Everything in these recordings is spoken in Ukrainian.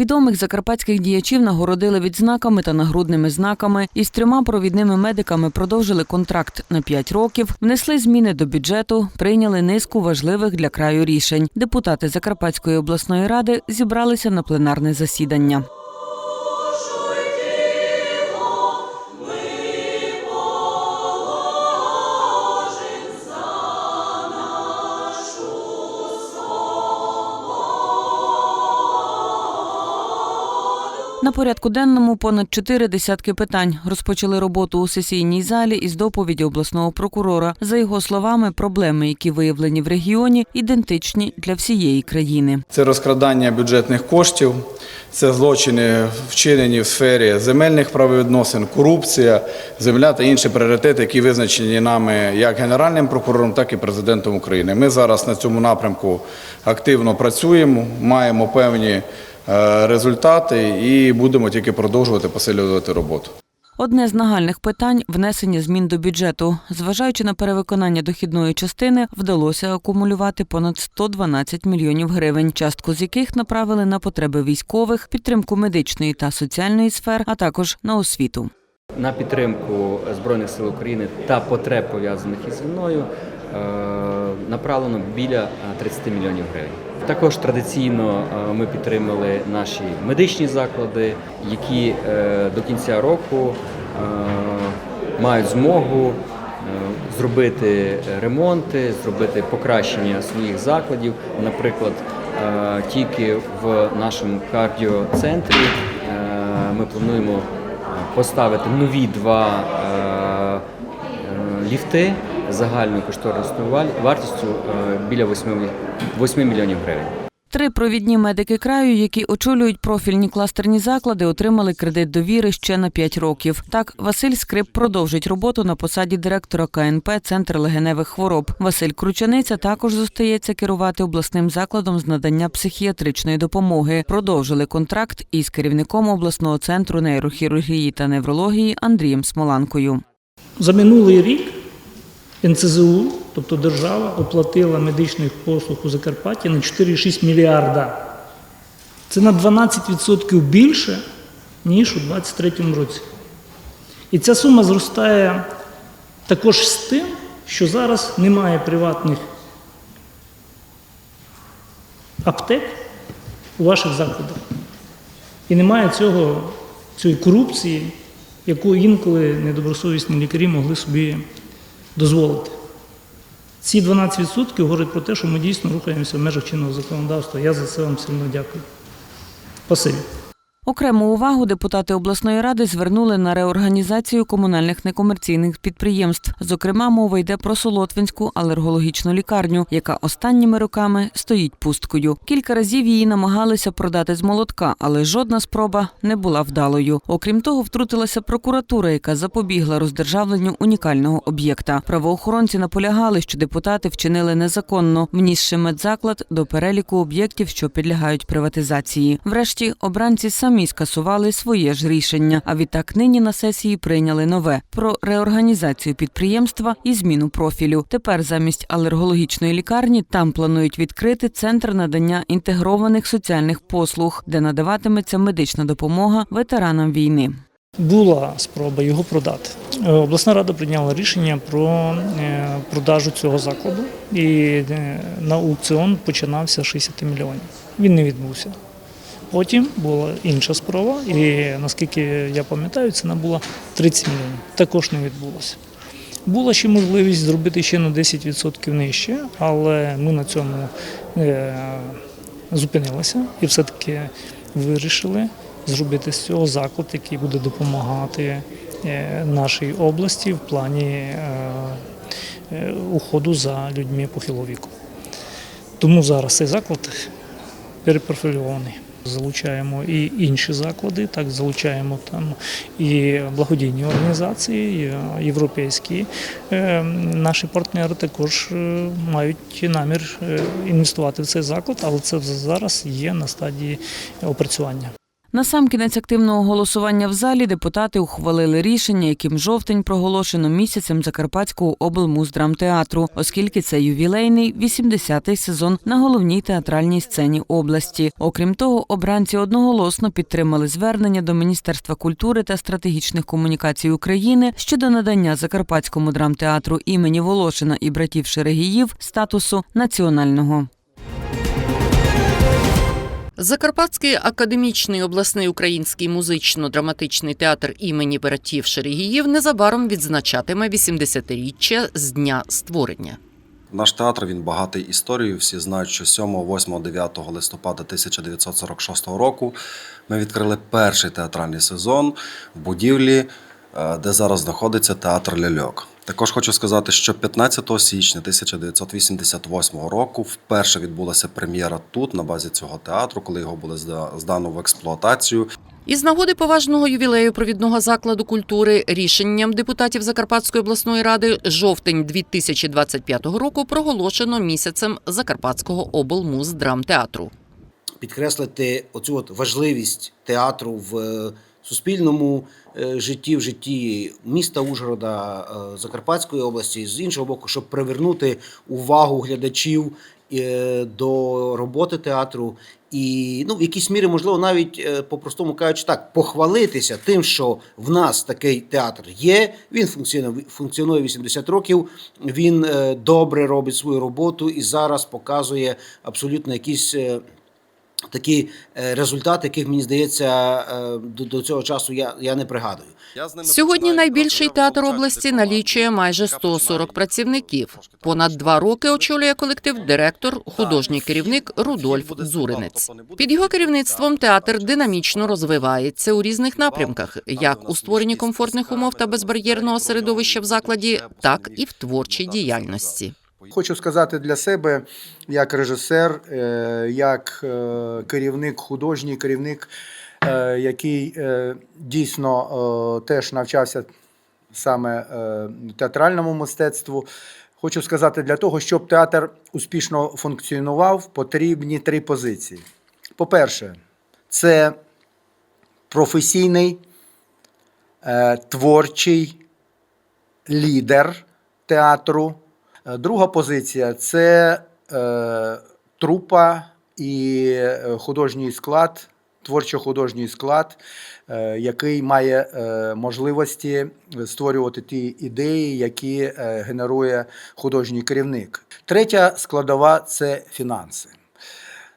Відомих закарпатських діячів нагородили відзнаками та нагрудними знаками. Із трьома провідними медиками продовжили контракт на 5 років, внесли зміни до бюджету, прийняли низку важливих для краю рішень. Депутати Закарпатської обласної ради зібралися на пленарне засідання. На порядку денному понад чотири десятки питань розпочали роботу у сесійній залі із доповіді обласного прокурора. За його словами, проблеми, які виявлені в регіоні, ідентичні для всієї країни. Це розкрадання бюджетних коштів, це злочини, вчинені в сфері земельних правовідносин, корупція, земля та інші пріоритети, які визначені нами як Генеральним прокурором, так і президентом України. Ми зараз на цьому напрямку активно працюємо, маємо певні результати і будемо тільки продовжувати посилювати роботу. Одне з нагальних питань внесення змін до бюджету. Зважаючи на перевиконання дохідної частини, вдалося акумулювати понад 112 мільйонів гривень, частку з яких направили на потреби військових, підтримку медичної та соціальної сфер, а також на освіту. на підтримку Збройних сил України та потреб пов'язаних із війною е, направлено біля е, 30 мільйонів гривень. Також традиційно е, ми підтримали наші медичні заклади, які е, до кінця року е, мають змогу зробити ремонти, зробити покращення своїх закладів. Наприклад, тільки в нашому кардіоцентрі ми плануємо поставити нові два ліфти загальною кошторисною вартістю е, біля 8, 8 мільйонів гривень. Три провідні медики краю, які очолюють профільні кластерні заклади, отримали кредит довіри ще на 5 років. Так, Василь Скрип продовжить роботу на посаді директора КНП Центр легеневих хвороб. Василь Кручаниця також зостається керувати обласним закладом з надання психіатричної допомоги. Продовжили контракт із керівником обласного центру нейрохірургії та неврології Андрієм Смоланкою. За минулий рік НЦЗУ, тобто держава, оплатила медичних послуг у Закарпатті на 4,6 мільярда. Це на 12% більше, ніж у 2023 році. І ця сума зростає також з тим, що зараз немає приватних аптек у ваших закладах. І немає цього, цієї корупції, яку інколи недобросовісні лікарі могли собі дозволити. Ці 12% говорять про те, що ми дійсно рухаємося в межах чинного законодавства. Я за це вам сильно дякую. Спасибі. Окрему увагу депутати обласної ради звернули на реорганізацію комунальних некомерційних підприємств. Зокрема, мова йде про Солотвинську алергологічну лікарню, яка останніми роками стоїть пусткою. Кілька разів її намагалися продати з молотка, але жодна спроба не була вдалою. Окрім того, втрутилася прокуратура, яка запобігла роздержавленню унікального об'єкта. Правоохоронці наполягали, що депутати вчинили незаконно, внісши медзаклад до переліку об'єктів, що підлягають приватизації. Врешті обранці самі скасували своє ж рішення. А відтак нині на сесії прийняли нове про реорганізацію підприємства і зміну профілю. Тепер замість алергологічної лікарні там планують відкрити центр надання інтегрованих соціальних послуг, де надаватиметься медична допомога ветеранам війни. Була спроба його продати. Е, Обласна рада прийняла рішення про е, продажу цього закладу, і е, на аукціон починався з 60 мільйонів. Він не відбувся. Потім була інша спроба, і наскільки я пам'ятаю, ціна була 30 мільйонів. Також не відбулося. Була ще можливість зробити ще на 10% нижче, але ми на цьому е, зупинилися і все-таки вирішили зробити з цього заклад, який буде допомагати е, нашій області в плані е, уходу за людьми похилого віку. Тому зараз цей заклад перепрофільований. Залучаємо і інші заклади, так залучаємо там і благодійні організації, і, е, європейські. Е, Наші партнери також е, мають намір інвестувати в цей заклад, але це зараз є на стадії опрацювання. На сам кінець активного голосування в залі депутати ухвалили рішення, яким жовтень проголошено місяцем Закарпатського облмуздрамтеатру, оскільки це ювілейний 80-й сезон на головній театральній сцені області. Окрім того, обранці одноголосно підтримали звернення до Міністерства культури та стратегічних комунікацій України щодо надання Закарпатському драмтеатру імені Волошина і братів Шерегіїв статусу національного. Закарпатський академічний обласний український музично-драматичний театр імені братів Шерегіїв незабаром відзначатиме 80-річчя з дня створення. Наш театр він багатий історією. Всі знають, що 7, 8, 9 листопада 1946 року ми відкрили перший театральний сезон в будівлі, е, де зараз знаходиться театр Ляльок. Також хочу сказати, що 15 січня 1988 року вперше відбулася прем'єра тут, на базі цього театру, коли його було здано в експлуатацію. Із нагоди поважного ювілею провідного закладу культури рішенням депутатів Закарпатської обласної ради жовтень 2025 року проголошено місяцем Закарпатського облмуздрамтеатру. підкреслити оцю от важливість театру в е, суспільному е, житті, в житті міста Ужгорода, е, Закарпатської області, з іншого боку, щоб привернути увагу глядачів е, до роботи театру. І ну, в якійсь мірі, можливо, навіть по-простому кажучи, так, похвалитися тим, що в нас такий театр є. Він функціонує, функціонує 80 років. Він добре робить свою роботу і зараз показує абсолютно якісь. Такі е, результати, яких мені здається е, до, до цього часу я, я не пригадую. Сьогодні найбільший театр області налічує майже 140 працівників. Понад два роки очолює колектив директор, художній керівник Рудольф Дзуринець. Під його керівництвом театр динамічно розвивається у різних напрямках, як у створенні комфортних умов та безбар'єрного середовища в закладі, так і в творчій діяльності. Хочу сказати для себе, як режисер, е, як е, керівник, художній керівник, е, який дійсно теж навчався саме театральному мистецтву. Хочу сказати, для того, щоб театр успішно функціонував, потрібні три позиції. По-перше, це професійний, творчий лідер театру. Е, Друга позиція це е, трупа і е, художній склад, творчо-художній склад, е, який має е, можливості створювати ті ідеї, які е, генерує художній керівник. Третя складова це фінанси.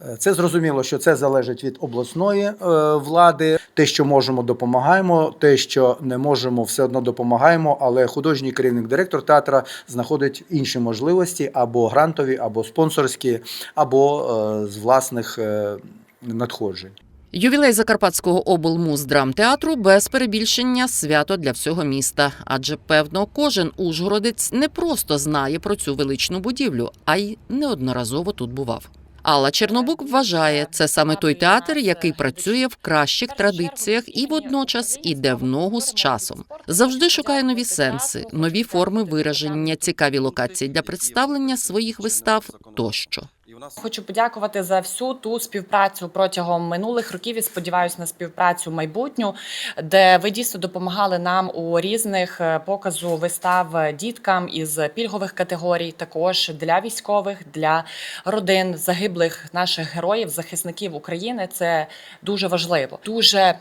Е, Це зрозуміло, що це залежить від обласної е, влади. Те, що можемо, допомагаємо. Те, що не можемо, все одно допомагаємо. Але художній керівник, директор театра знаходить інші можливості або грантові, або спонсорські, або е, з власних надходжень. Ювілей Закарпатського облмуздрамтеатру без перебільшення свято для всього міста. Адже певно, кожен ужгородець не просто знає про цю величну будівлю, а й неодноразово тут бував. Алла Чернобук вважає, це саме той театр, який працює в кращих традиціях і водночас іде в ногу з часом. Завжди шукає нові сенси, нові форми вираження, цікаві локації для представлення своїх вистав тощо. Хочу подякувати за всю ту співпрацю протягом минулих років і сподіваюся на співпрацю майбутню, де ви дійсно допомагали нам у різних е, показу вистав діткам із пільгових категорій, також для військових, для родин загиблих наших героїв, захисників України. Це дуже важливо. Дуже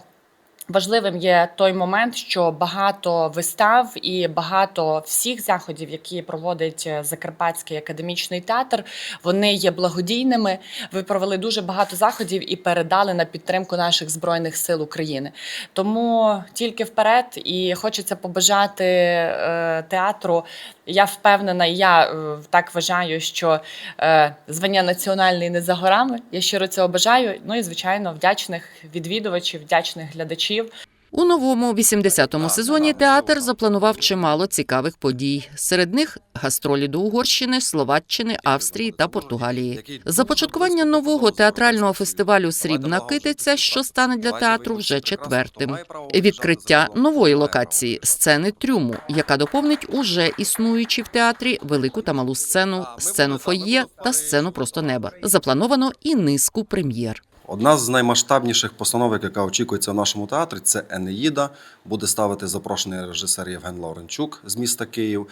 Важливим є той момент, що багато вистав і багато всіх заходів, які проводить е, Закарпатський академічний театр, вони є благодійними. Ви провели дуже багато заходів і передали на підтримку наших збройних сил України. Тому тільки вперед, і хочеться побажати е, театру. Я впевнена, і я е, так вважаю, що звання національний не за горами. Я щиро цього бажаю. Ну і звичайно, вдячних відвідувачів, вдячних глядачів. У новому 80-му сезоні театр запланував чимало цікавих подій. Серед них гастролі до Угорщини, Словаччини, Австрії та Португалії. Започаткування нового театрального фестивалю Срібна китиця, що стане для театру вже четвертим. Відкриття нової локації сцени трюму, яка доповнить уже існуючі в театрі велику та малу сцену, сцену фойє та сцену просто неба. Заплановано і низку прем'єр. Одна з наймасштабніших постановок, яка очікується в нашому театрі, це Енеїда. Буде ставити запрошений режисер Євген Лавренчук з міста Київ.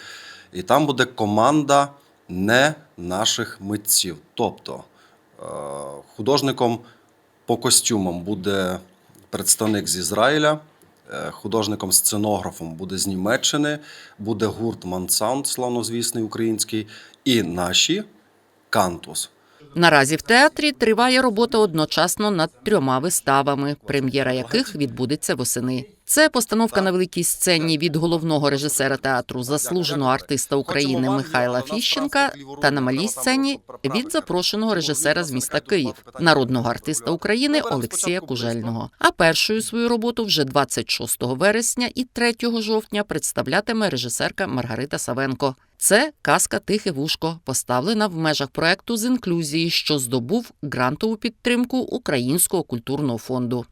І там буде команда не наших митців. Тобто е, художником по костюмам буде представник з Ізраїля, е, художником-сценографом буде з Німеччини, буде гурт Мансаунд, славнозвісний український, і наші Кантус. Наразі в театрі триває робота одночасно над трьома виставами, прем'єра яких відбудеться восени. Це постановка на великій сцені від головного режисера театру, заслуженого артиста України Михайла Фіщенка, та на малій сцені від запрошеного режисера з міста Київ, народного артиста України Олексія Кужельного. А першою свою роботу вже 26 вересня і 3 жовтня представлятиме режисерка Маргарита Савенко. Це казка Тихе вушко, поставлена в межах проекту з інклюзії, що здобув грантову підтримку Українського культурного фонду.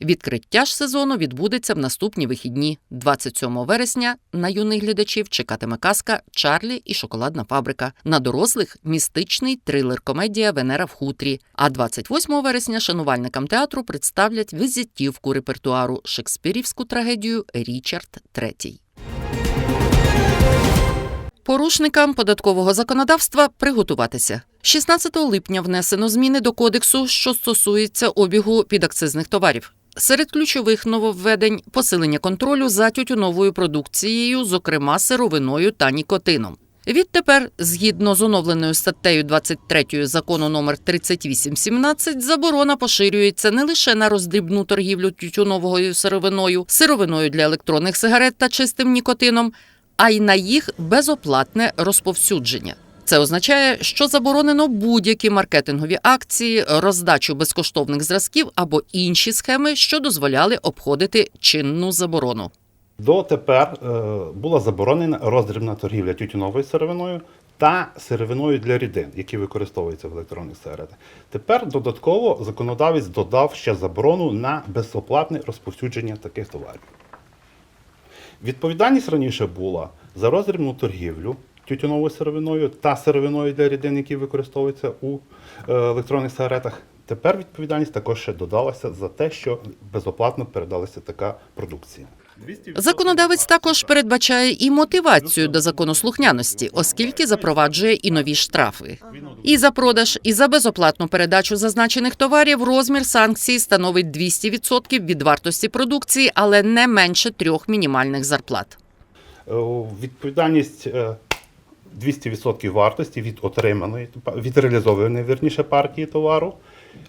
Відкриття ж сезону відбудеться в наступні вихідні. 27 вересня на юних глядачів чекатиме казка Чарлі і шоколадна фабрика. На дорослих містичний трилер-комедія Венера в хутрі. А 28 вересня шанувальникам театру представлять візитівку репертуару шекспірівську трагедію Річард III. Порушникам податкового законодавства приготуватися. 16 липня внесено зміни до кодексу, що стосується обігу підакцизних товарів. Серед ключових нововведень посилення контролю за тютюновою продукцією, зокрема сировиною та нікотином. Відтепер, згідно з оновленою статтею 23 закону номер 3817, заборона поширюється не лише на роздрібну торгівлю тютюновою сировиною, сировиною для електронних сигарет та чистим нікотином, а й на їх безоплатне розповсюдження. Це означає, що заборонено будь-які маркетингові акції, роздачу безкоштовних зразків або інші схеми, що дозволяли обходити чинну заборону. Дотепер е, була заборонена роздрібна торгівля тютюновою сировиною та сировиною для рідин, які використовуються в електронних сигаретах. Тепер додатково законодавець додав ще заборону на безоплатне розповсюдження таких товарів. Відповідальність раніше була за роздрібну торгівлю тютюновою сировиною та сировиною для рідин, які використовуються у е, електронних сигаретах. Тепер відповідальність також ще додалася за те, що безоплатно передалася така продукція. Законодавець також передбачає і мотивацію до законослухняності, оскільки запроваджує і нові штрафи. І за продаж, і за безоплатну передачу зазначених товарів розмір санкцій становить 200% від вартості продукції, але не менше трьох мінімальних зарплат. Е, Відповідальність е, 200% вартості від отриманої, від реалізованої вірніше партії товару,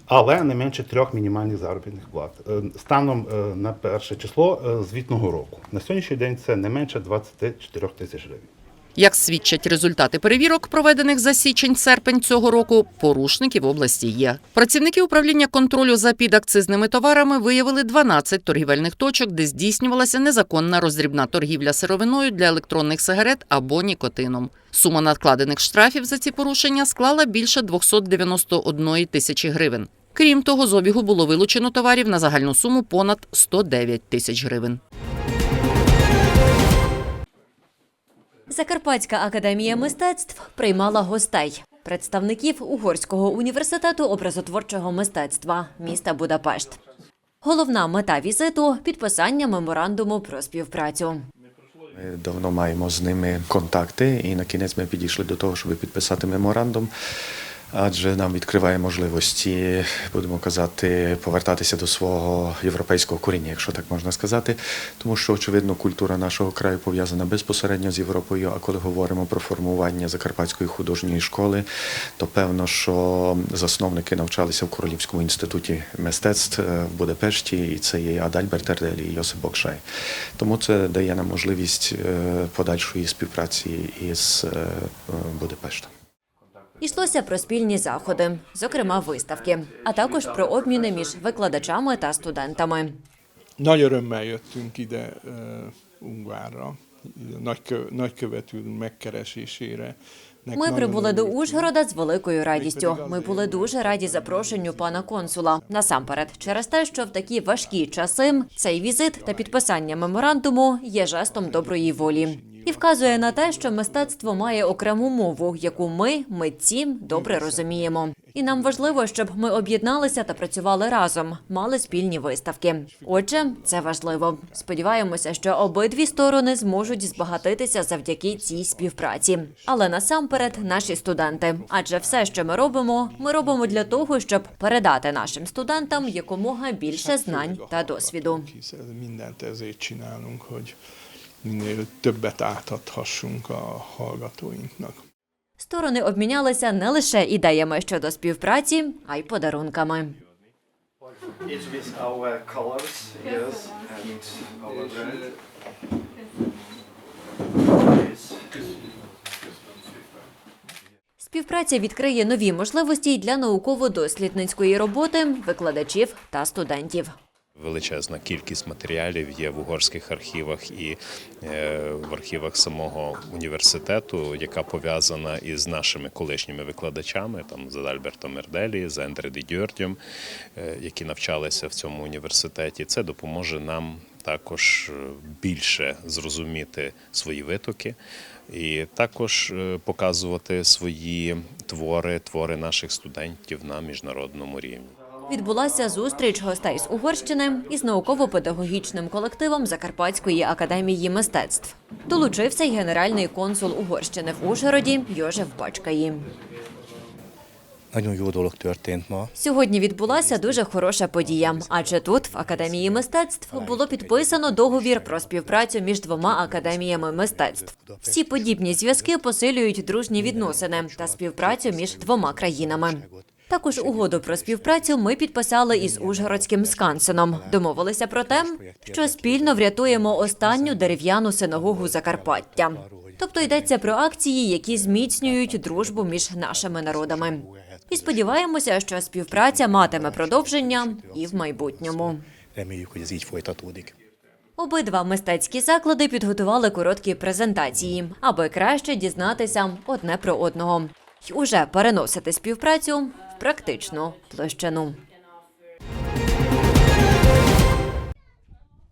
але не менше трьох мінімальних заробітних плат. Е, Станом е, на перше число е, звітного року. На сьогоднішній день це не менше 24 тисяч гривень. Як свідчать результати перевірок, проведених за січень-серпень цього року, порушників в області є. Працівники управління контролю за підакцизними товарами виявили 12 торгівельних точок, де здійснювалася незаконна роздрібна торгівля сировиною для електронних сигарет або нікотином. Сума надкладених штрафів за ці порушення склала більше 291 тисячі гривень. Крім того, з обігу було вилучено товарів на загальну суму понад 109 тисяч гривень. Закарпатська академія мистецтв приймала гостей представників Угорського університету образотворчого мистецтва міста Будапешт. Головна мета візиту підписання меморандуму про співпрацю. Ми давно маємо з ними контакти, і на кінець ми підійшли до того, щоб підписати меморандум. Адже нам відкриває можливості, будемо казати, повертатися до свого європейського коріння, якщо так можна сказати. Тому що, очевидно, культура нашого краю пов'язана безпосередньо з Європою. А коли говоримо про формування Закарпатської художньої школи, то певно, що засновники навчалися в Королівському інституті мистецтв е, в Будапешті, і це є Адальберт Ерделі і Йосип Бокшай. Тому це дає нам можливість е, подальшої співпраці із е, Будапештом. Йшлося про спільні заходи, зокрема виставки, а також про обміни між викладачами та студентами. Nagy örömmel jöttünk ide uh, Ungvárra, nagykö, megkeresésére. Ми прибули до. Ужгорода з великою радістю. Ми були дуже раді запрошенню пана консула. Насамперед, через те, що в такі важкі часи цей візит та підписання меморандуму є жестом доброї волі. І вказує на те, що мистецтво має окрему мову, яку ми, митці, добре розуміємо. І нам важливо, щоб ми об'єдналися та працювали разом, мали спільні виставки. Отже, це важливо. Сподіваємося, що обидві сторони зможуть збагатитися завдяки цій співпраці. Але насамперед наші студенти. Адже все, що ми робимо, ми робимо для того, щоб передати нашим студентам якомога більше знань та досвіду. Minél többet átadhassunk a hallgatóinknak. Сторони обмінялися не лише ідеями щодо співпраці, а й подарунками. It's with our colors, yes, and our brand. Співпраця відкриє нові можливості й для науково-дослідницької роботи викладачів та студентів. Величезна кількість матеріалів є в угорських архівах і е, в архівах самого університету, яка пов'язана із нашими колишніми викладачами, там з Альбертом Мерделі, з Ендре Ді е, які навчалися в цьому університеті. Це допоможе нам також е, більше зрозуміти свої витоки і також показувати свої твори, твори наших студентів на міжнародному рівні. Відбулася зустріч гостей з Угорщини із науково-педагогічним колективом Закарпатської академії мистецтв. Долучився й генеральний консул Угорщини в Ужгороді Йожеф Бачкаї. Сьогодні відбулася дуже хороша подія, адже тут, в академії мистецтв, було підписано договір про співпрацю між двома академіями мистецтв. Всі подібні зв'язки посилюють дружні відносини та співпрацю між двома країнами. Також угоду про співпрацю ми підписали із Ужгородським скансеном. Домовилися про те, що спільно врятуємо останню дерев'яну синагогу Закарпаття. Тобто йдеться про акції, які зміцнюють дружбу між нашими народами. І сподіваємося, що співпраця матиме продовження і в майбутньому. Обидва мистецькі заклади підготували короткі презентації, аби краще дізнатися одне про одного й уже переносити співпрацю практичну площину.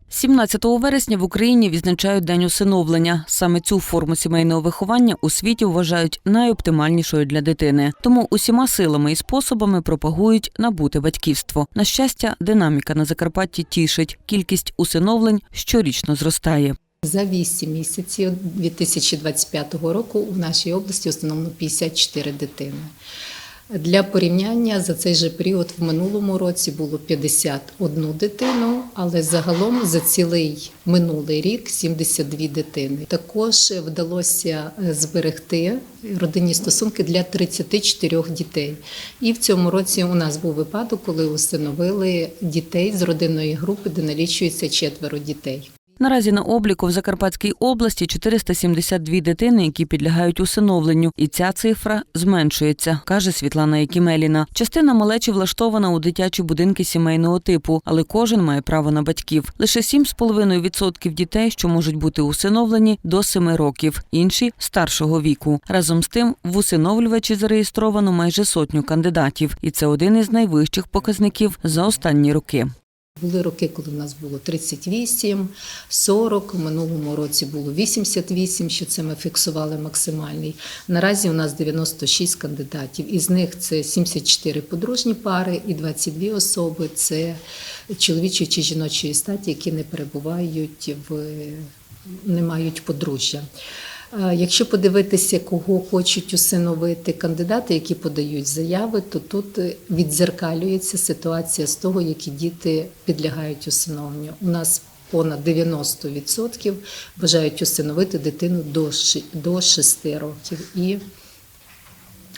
17 вересня в Україні відзначають День усиновлення. Саме цю форму сімейного виховання у світі вважають найоптимальнішою для дитини. Тому усіма силами і способами пропагують набуте батьківство. На щастя, динаміка на Закарпатті тішить. Кількість усиновлень щорічно зростає. За 8 місяців 2025 року у нашій області встановлено 54 дитини. Для порівняння за цей же період в минулому році було 51 дитину, але загалом за цілий минулий рік 72 дитини. Також вдалося зберегти родинні стосунки для 34 дітей. І в цьому році у нас був випадок, коли усиновили дітей з родинної групи, де налічується четверо дітей. Наразі на обліку в Закарпатській області 472 дитини, які підлягають усиновленню, і ця цифра зменшується, каже Світлана Якімеліна. Частина малечі влаштована у дитячі будинки сімейного типу, але кожен має право на батьків. Лише 7,5% дітей, що можуть бути усиновлені до 7 років, інші старшого віку. Разом з тим, в усиновлювачі зареєстровано майже сотню кандидатів, і це один із найвищих показників за останні роки. Були роки, коли в нас було 38, 40, у минулому році було 88, що це ми фіксували максимальний. Наразі у нас 96 кандидатів, із них це 74 подружні пари і 22 особи це чоловічої чи жіночої статі, які не перебувають в не мають подружжя. Е, Якщо подивитися, кого хочуть усиновити кандидати, які подають заяви, то тут е, відзеркалюється ситуація з того, які діти підлягають усиновленню. У нас понад 90% бажають усиновити дитину до ши- до 6 років, і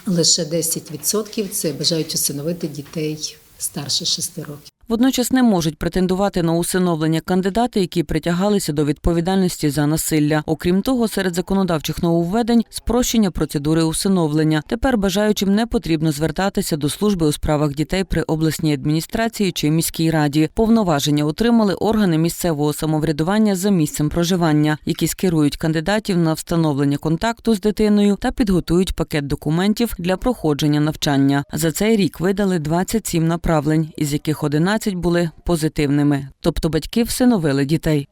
лише 10% це бажають усиновити дітей старше 6 років. Водночас не можуть претендувати на усиновлення кандидати, які притягалися до відповідальності за насилля. Окрім того, серед законодавчих нововведень спрощення процедури усиновлення. Тепер бажаючим не потрібно звертатися до служби у справах дітей при обласній адміністрації чи міській раді. Повноваження отримали органи місцевого самоврядування за місцем проживання, які скерують кандидатів на встановлення контакту з дитиною та підготують пакет документів для проходження навчання. За цей рік видали 27 направлень, із яких 11 були позитивними, тобто батьки всиновили дітей.